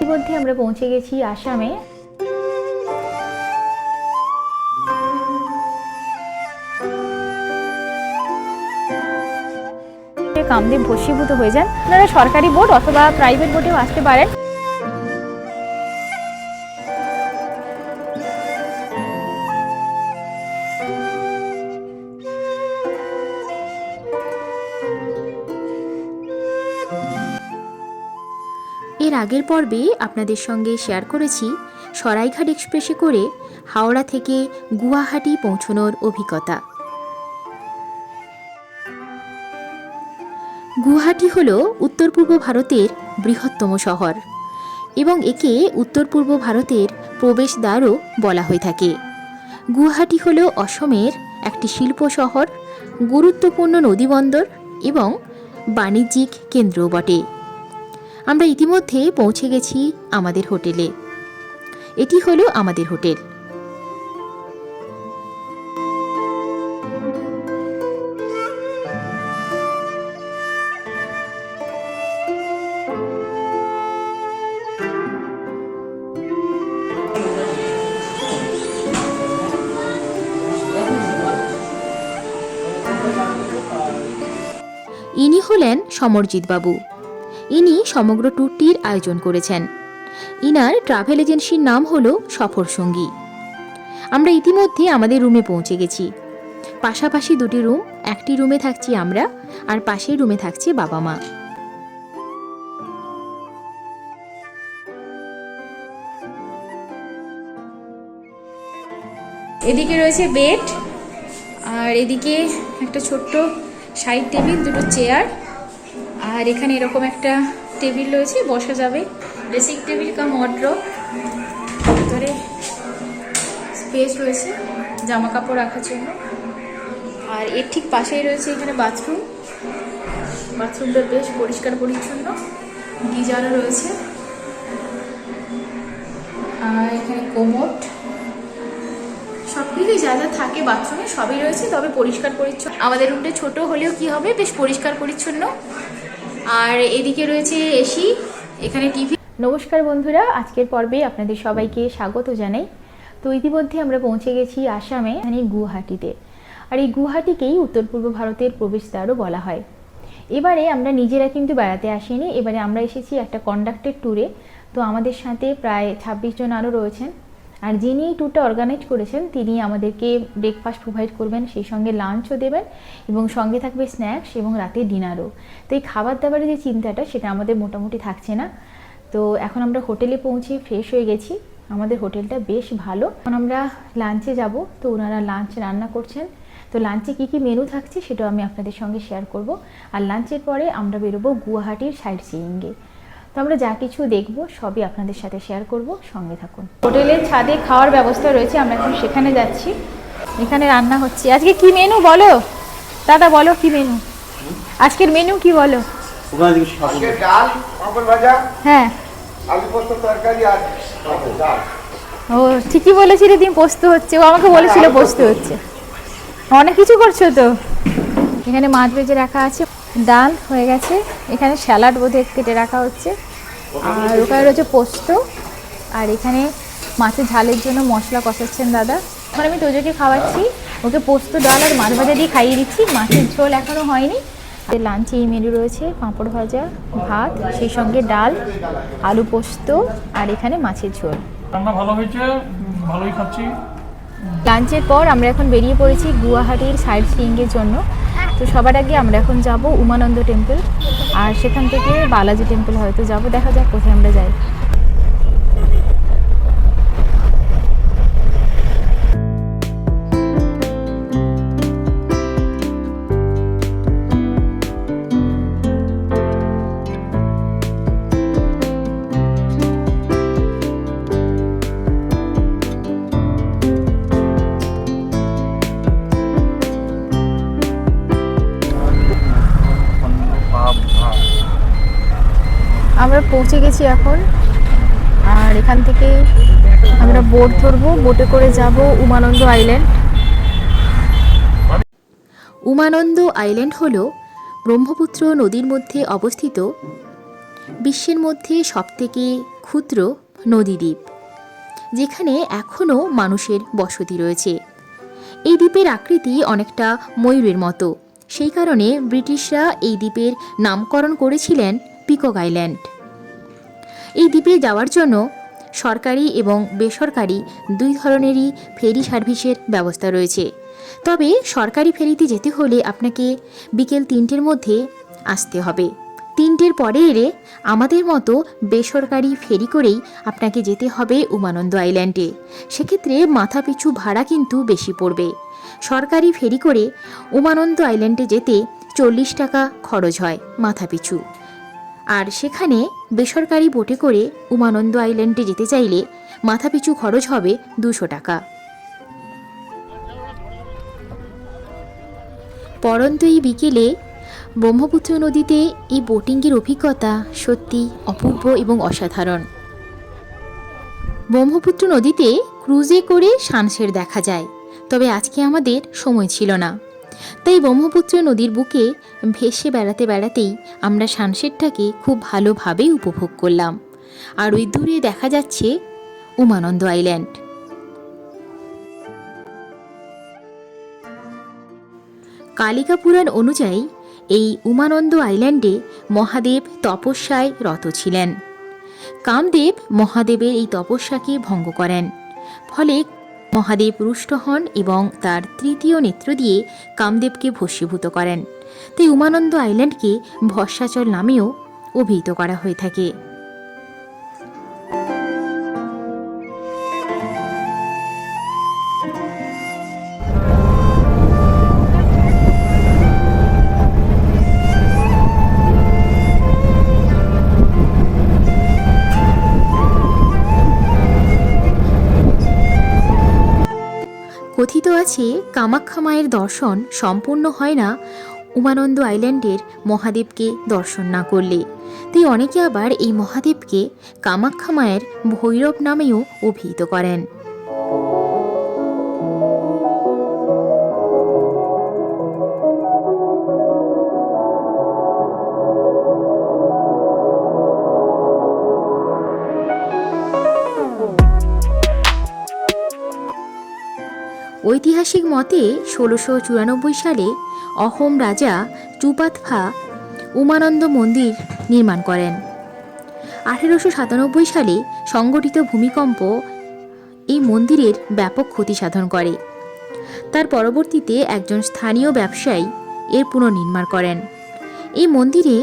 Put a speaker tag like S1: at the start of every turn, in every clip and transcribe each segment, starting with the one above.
S1: ইতিমধ্যে আমরা পৌঁছে গেছি আসামে। কামদেব ভস্মীভূত হয়ে যান। আপনারা সরকারি বোট অথবা প্রাইভেট বোটেও আসতে পারেন।
S2: এর আগের পর্বে আপনাদের সঙ্গে শেয়ার করেছি সরাইঘাট এক্সপ্রেসে করে হাওড়া থেকে গুয়াহাটি পৌঁছনোর অভিজ্ঞতা। গুয়াহাটি হল উত্তর পূর্ব ভারতের বৃহত্তম শহর এবং একে উত্তর পূর্ব ভারতের প্রবেশদ্বারও বলা হয়ে থাকে। গুয়াহাটি হল অসমের একটি শিল্প শহর, গুরুত্বপূর্ণ নদীবন্দর এবং বাণিজ্যিক কেন্দ্রও বটে। আমরা ইতিমধ্যে পৌঁছে গেছি আমাদের হোটেলে। এটি হলো আমাদের হোটেল। ইনি হলেন সমরজিৎ বাবু ইনি সমগ্র ট্যুরটির আয়োজন করেছেন। ইনার ট্রাভেল এজেন্সির নাম হল সফর সঙ্গী। আমরা ইতিমধ্যে আমাদের রুমে পৌঁছে গেছি। পাশাপাশি দুটি রুম, একটি রুমে থাকছি আমরা, আর পাশের রুমে থাকছে বাবা মা।
S1: এদিকে রয়েছে বেড, আর এদিকে একটা ছোট্ট সাইড টেবিল, দুটো চেয়ার। আর এখানে এরকম একটা টেবিল রয়েছে, বসা যাবে। ড্রেসিং টেবিল কাম ওয়ার্ড্রপ ভিতরে স্পেস রয়েছে জামা কাপড় রাখার জন্য। আর এর ঠিক পাশেই রয়েছে এখানে বাথরুম বাথরুমটা বেশ পরিষ্কার পরিচ্ছন্ন। গিজারও রয়েছে। আর এখানে কোমোট সব কিছুই যা যা থাকে বাথরুমে সবই রয়েছে, তবে পরিষ্কার পরিচ্ছন্ন। আমাদের রুমটা ছোট হলেও কি হবে? বেশ পরিষ্কার পরিচ্ছন্ন। আর এদিকে রয়েছে এসি, এখানে টিভি। নমস্কার বন্ধুরা, আজকের পর্বে আপনাদের সবাইকে স্বাগত জানাই। তো ইতিমধ্যে আমরা পৌঁছে গেছি আসামে মানে গুয়াহাটিতে। আর এই গুয়াহাটিকেই উত্তর পূর্ব ভারতের প্রবেশদ্বারও বলা হয়। এবারে আমরা নিজেরা কিন্তু বেড়াতে আসিনি, এবারে আমরা এসেছি একটা কন্ডাক্টেড ট্যুরে তো আমাদের সাথে প্রায় ছাব্বিশ জন আরও রয়েছেন। আর যিনি ট্যুরটা অর্গানাইজ করেছেন, তিনি আমাদেরকে ব্রেকফাস্ট প্রোভাইড করবেন, সেই সঙ্গে লাঞ্চও দেবেন এবং সঙ্গে থাকবে স্ন্যাক্স এবং রাতে ডিনারও তো এই খাবার দাবারের যে চিন্তাটা, সেটা আমাদের মোটামুটি থাকছে না। তো এখন আমরা হোটেলে পৌঁছে ফ্রেশ হয়ে গেছি। আমাদের হোটেলটা বেশ ভালো। এখন আমরা লাঞ্চে যাব। তো ওনারা লাঞ্চ রান্না করছেন। তো লাঞ্চে কী কী মেনু থাকছে, সেটাও আমি আপনাদের সঙ্গে শেয়ার করব। আর লাঞ্চের পরে আমরা বেরোবো গুয়াহাটির সাইড সিইংয়ে তো আমরা যা কিছু দেখব সবই আপনাদের সাথে শেয়ার করব সঙ্গে থাকুন। হোটেলের ছাদে খাওয়ার ব্যবস্থা রয়েছে আমরা এখন সেখানে যাচ্ছি। এখানে রান্না হচ্ছে। আজকে কি মেনু বলো? দাদা বলো কি মেনু আজকের মেনু কি বলো?
S3: ডাল ভাজা
S1: হ্যাঁ।
S3: আলু পোস্ত তরকারি আর ডাল।
S1: ও ঠিকই বলেছিলে তুমি পোস্ত হচ্ছে। ও আমাকে বলেছিল পোস্ত হচ্ছে। অনেক কিছু করছ তো? এখানে মাছ ভেজে রাখা আছে ডাল হয়ে গেছে। এখানে স্যালাড বোধহয় কেটে রাখা হচ্ছে। আর ওখানে রয়েছে পোস্ত। আর এখানে মাছের ঝালের জন্য মশলা কষাচ্ছেন দাদা। এখন আমি তোজোকে খাওয়াচ্ছি। ওকে পোস্ত ডাল আর মাছ ভাজা দিয়ে খাইয়ে দিচ্ছি। মাছের ঝোল এখনও হয়নি। লাঞ্চে এই মেনু রয়েছে পাঁপড় ভাজা ভাত সেই সঙ্গে ডাল আলু পোস্ত আর এখানে মাছের ঝোল।
S4: রান্না ভালো হয়েছে? ভালোই খাচ্ছি।
S1: লাঞ্চের পর আমরা এখন বেরিয়ে পড়েছি গুয়াহাটির সাইড সিইংয়ের জন্য। তো সবার আগে আমরা এখন যাব উমানন্দ টেম্পল, আর সেখান থেকে বালাজি টেম্পল হয়তো যাব। দেখা যাক কোথায় আমরা যাই। পৌঁছে গেছি এখন। আর এখান থেকে আমরা বোট ধরবো। বোটে করে যাব উমানন্দ আইল্যান্ড।
S2: উমানন্দ আইল্যান্ড হল ব্রহ্মপুত্র নদীর মধ্যে অবস্থিত বিশ্বের মধ্যে সবথেকে ক্ষুদ্র নদীদ্বীপ যেখানে এখনও মানুষের বসতি রয়েছে। এই দ্বীপের আকৃতি অনেকটা ময়ূরের মতো। সেই কারণে ব্রিটিশরা এই দ্বীপের নামকরণ করেছিলেন পিকক আইল্যান্ড। এই দ্বীপে যাওয়ার জন্য সরকারি এবং বেসরকারি দুই ধরনেরই ফেরি সার্ভিসের ব্যবস্থা রয়েছে। তবে সরকারি ফেরিতে যেতে হলে আপনাকে বিকেল তিনটের মধ্যে আসতে হবে। তিনটের পরে এলে আমাদের মতো বেসরকারি ফেরি করেই আপনাকে যেতে হবে উমানন্দ আইল্যান্ডে। সেক্ষেত্রে মাথাপিছু ভাড়া কিন্তু বেশি পড়বে। সরকারি ফেরি করে উমানন্দ আইল্যান্ডে যেতে চল্লিশ টাকা খরচ হয় মাথাপিছু আর সেখানে বেসরকারি বোটে করে উমানন্দ আইল্যান্ডে যেতে চাইলে মাথাপিছু খরচ হবে দুশো টাকা। পরন্ত এই বিকেলে ব্রহ্মপুত্র নদীতে এই বোটিংয়ের অভিজ্ঞতা সত্যি অপূর্ব এবং অসাধারণ। ব্রহ্মপুত্র নদীতে ক্রুজে করে সানসেট দেখা যায়, তবে আজকে আমাদের সময় ছিল না। তাই ব্রহ্মপুত্র নদীর বুকে ভেসে বেড়াতে বেড়াতেই আমরা সানসেটটাকে খুব ভালোভাবেই উপভোগ করলাম। আর ওই দূরে দেখা যাচ্ছে উমানন্দ আইল্যান্ড। কালিকা পুরাণ অনুযায়ী এই উমানন্দ আইল্যান্ডে মহাদেব তপস্যায় রত ছিলেন। কামদেব মহাদেবের এই তপস্যাকে ভঙ্গ করেন। ফলে মহাদেব রুষ্ট হন এবং তার তৃতীয় নেত্র দিয়ে কামদেবকে ভস্মীভূত করেন। তাই উমানন্দ আইল্যান্ডকে ভস্মাচল নামেও অভিহিত করা হয়ে থাকে। আছে, কামাখ্যা মায়ের দর্শন সম্পূর্ণ হয় না। উমানন্দ আইল্যান্ডের মহাদেবকে দর্শন না করলে। তাই অনেকে আবার এই মহাদেবকে কামাখ্যা মায়ের ভৈরব নামেও অভিহিত করেন। ঐতিহাসিক মতে ষোলোশো চুরানব্বই সালে অহোম রাজা চুপাতফা উমানন্দ মন্দির নির্মাণ করেন। আঠেরোশো সাতানব্বই সালে সংগঠিত ভূমিকম্প এই মন্দিরের ব্যাপক ক্ষতি সাধন করে। তার পরবর্তীতে একজন স্থানীয় ব্যবসায়ী এর পুনর্নির্মাণ করেন। এই মন্দিরে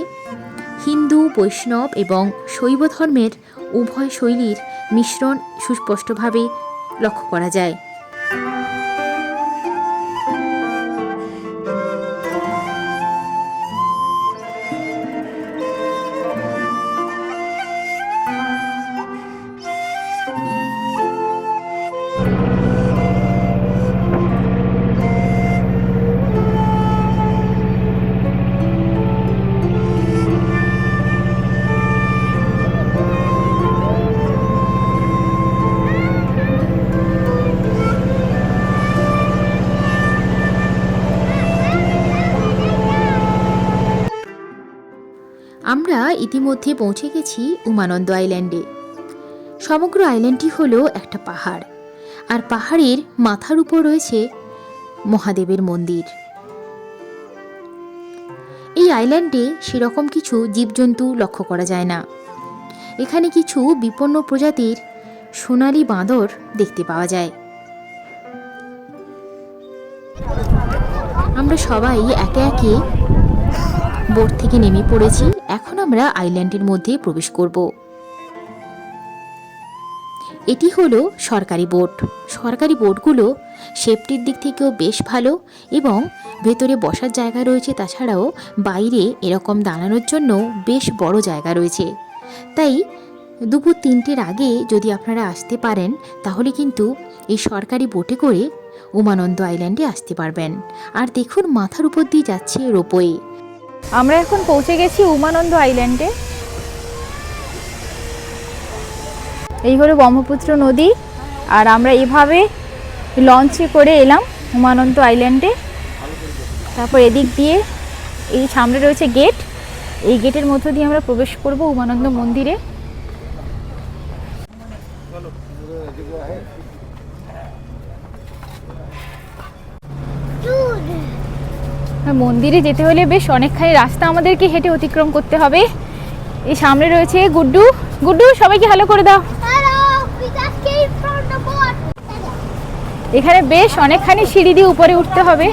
S2: হিন্দু, বৈষ্ণব এবং শৈব ধর্মের উভয় শৈলীর মিশ্রণ সুস্পষ্টভাবে লক্ষ্য করা যায়। আমরা ইতিমধ্যে পৌঁছে গেছি উমানন্দ আইল্যান্ডে। সমগ্র আইল্যান্ডটি হলো একটা পাহাড়, আর পাহাড়ের মাথার উপর রয়েছে মহাদেবের মন্দির। এই আইল্যান্ডে সেরকম কিছু জীবজন্তু লক্ষ্য করা যায় না। এখানে কিছু বিপন্ন প্রজাতির সোনালি বাঁদর দেখতে পাওয়া যায়। আমরা সবাই একে একে বোট থেকে নেমে পড়েছি। এখন আমরা আইল্যান্ডের মধ্যে প্রবেশ করব। এটি হলো সরকারি বোট। সরকারি বোটগুলো সেফটির দিক থেকেও বেশ ভালো এবং ভেতরে বসার জায়গা রয়েছে, তাছাড়াও বাইরে এরকম দাঁড়ানোর জন্য বেশ বড় জায়গা রয়েছে। তাই দুপুর তিনটের আগে যদি আপনারা আসতে পারেন, তাহলে কিন্তু এই সরকারি বোটে করে উমানন্দ আইল্যান্ডে আসতে পারবেন। আর দেখুন মাথার উপর দিয়ে যাচ্ছে রোপওয়ে।
S1: আমরা এখন পৌঁছে গেছি উমানন্দ আইল্যান্ডে এই হলো ব্রহ্মপুত্র নদী, আর আমরা এভাবে লঞ্চে করে এলাম উমানন্দ আইল্যান্ডে তারপর এদিক দিয়ে এই সামনে রয়েছে গেট এই গেটের মধ্য দিয়ে আমরা প্রবেশ করব উমানন্দ মন্দিরে। মন্দিরে যেতে হলে বেশ অনেকখানি রাস্তা আমাদেরকে হেঁটে অতিক্রম করতে হবে। এই সামনে রয়েছে গুড্ডু। গুড্ডু সবাইকে হ্যালো করে দাও. এখানে বেশ অনেকখানি সিঁড়ি দিয়ে উপরে উঠতে হবে।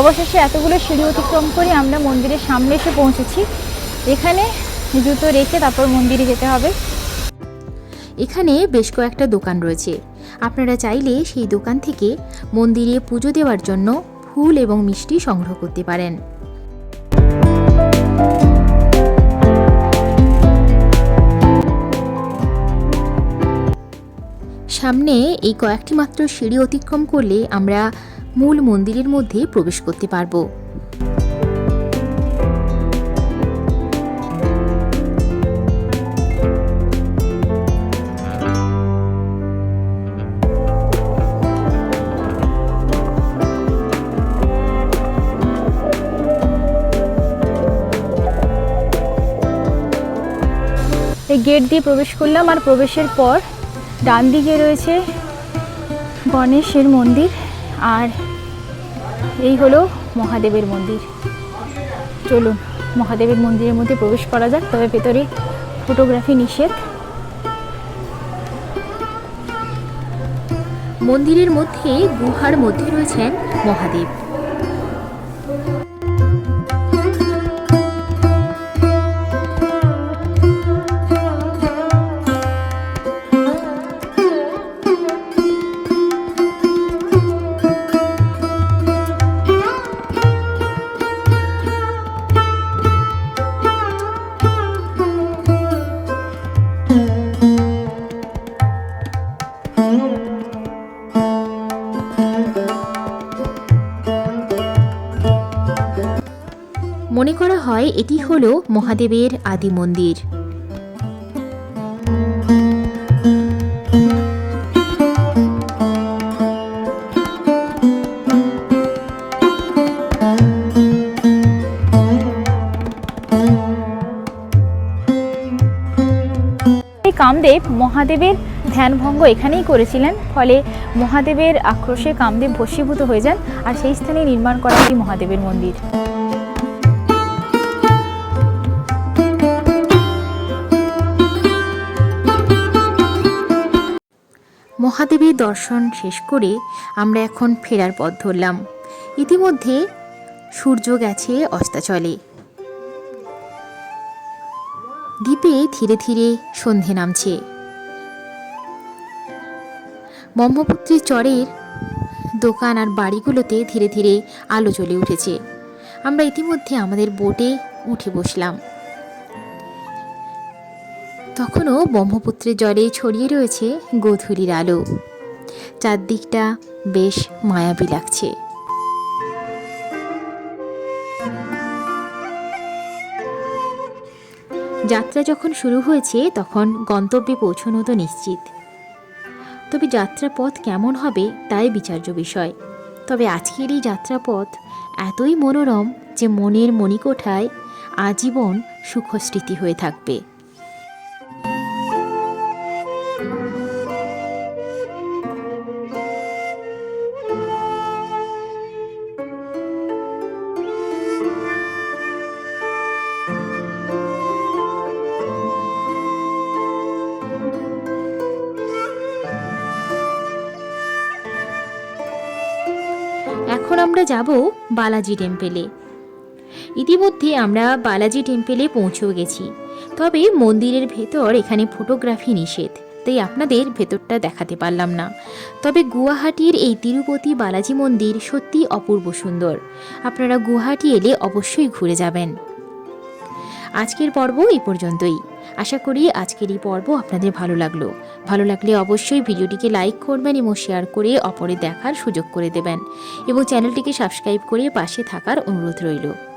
S1: অবশেষে এতগুলো সিঁড়ি অতিক্রম করে আমরা মন্দিরের সামনে এসে পৌঁছেছি। এখানে জুতো রেখে তারপর মন্দিরে যেতে হবে।
S2: এখানে বেশ কয়েকটা দোকান রয়েছে। আপনারা চাইলে সেই দোকান থেকে মন্দিরে পুজো দেওয়ার জন্য ফুল এবং মিষ্টি সংগ্রহ করতে পারেন। সামনে এই কয়েকটি মাত্র সিঁড়ি অতিক্রম করলে আমরা মূল মন্দিরের মধ্যে প্রবেশ করতে পারব।
S1: এই গেট দিয়ে প্রবেশ করলাম আর প্রবেশের পর ডান দিকে রয়েছে গণেশের মন্দির। আর এই হলো মহাদেবের মন্দির। চলুন, মহাদেবের মন্দিরের মধ্যে প্রবেশ করা যাক, তবে ভেতরে ফটোগ্রাফি নিষেধ।
S2: মন্দিরের মধ্যে, গুহার মধ্যে রয়েছেন মহাদেব। এটি হল মহাদেবের আদি মন্দির।
S1: কামদেব মহাদেবের ধ্যানভঙ্গ এখানেই করেছিলেন, ফলে মহাদেবের আক্রোশে কামদেব ভস্মীভূত হয়ে যান আর সেই স্থানে নির্মাণ করা এই মহাদেবের মন্দির।
S2: মহাদেবের দর্শন শেষ করে আমরা এখন ফেরার পথ ধরলাম। ইতিমধ্যে সূর্য গেছে অস্তাচলে। দ্বীপে ধীরে ধীরে সন্ধে নামছে। ব্রহ্মপুত্রের চরের দোকান আর বাড়িগুলোতে ধীরে ধীরে আলো জ্বলে উঠেছে। আমরা ইতিমধ্যে আমাদের বোটে উঠে বসলাম। তখনও ব্রহ্মপুত্রের জলে ছড়িয়ে রয়েছে গোধূলির আলো। চারদিকটা বেশ মায়াবী লাগছে। যাত্রা যখন শুরু হয়েছে, তখন গন্তব্যে পৌঁছানো তো নিশ্চিত। তবে যাত্রাপথ কেমন হবে, তাই বিচার্য বিষয়। তবে আজকের এই যাত্রাপথ এতই মনোরম যে মনের মণিকোঠায় আজীবন সুখস্মৃতি হয়ে থাকবে। যাব বালাজি টেম্পেলে। ইতিমধ্যে আমরা বালাজি টেম্পেলে পৌঁছেও গেছি। তবে মন্দিরের ভেতর এখানে ফটোগ্রাফি নিষেধ, তাই আপনাদের ভেতরটা দেখাতে পারলাম না। তবে গুয়াহাটির এই তিরুপতি বালাজি মন্দির সত্যি অপূর্ব সুন্দর। আপনারা গুয়াহাটি এলে অবশ্যই ঘুরে যাবেন। আজকের পর্ব এই পর্যন্তই। আশা করি আজকের এই পর্ব আপনাদের ভালো লাগল। ভালো লাগলে অবশ্যই ভিডিওটিকে লাইক করবেন এবং শেয়ার করে অপরে দেখার সুযোগ করে দেবেন এবং চ্যানেলটিকে সাবস্ক্রাইব করে পাশে থাকার অনুরোধ রইল।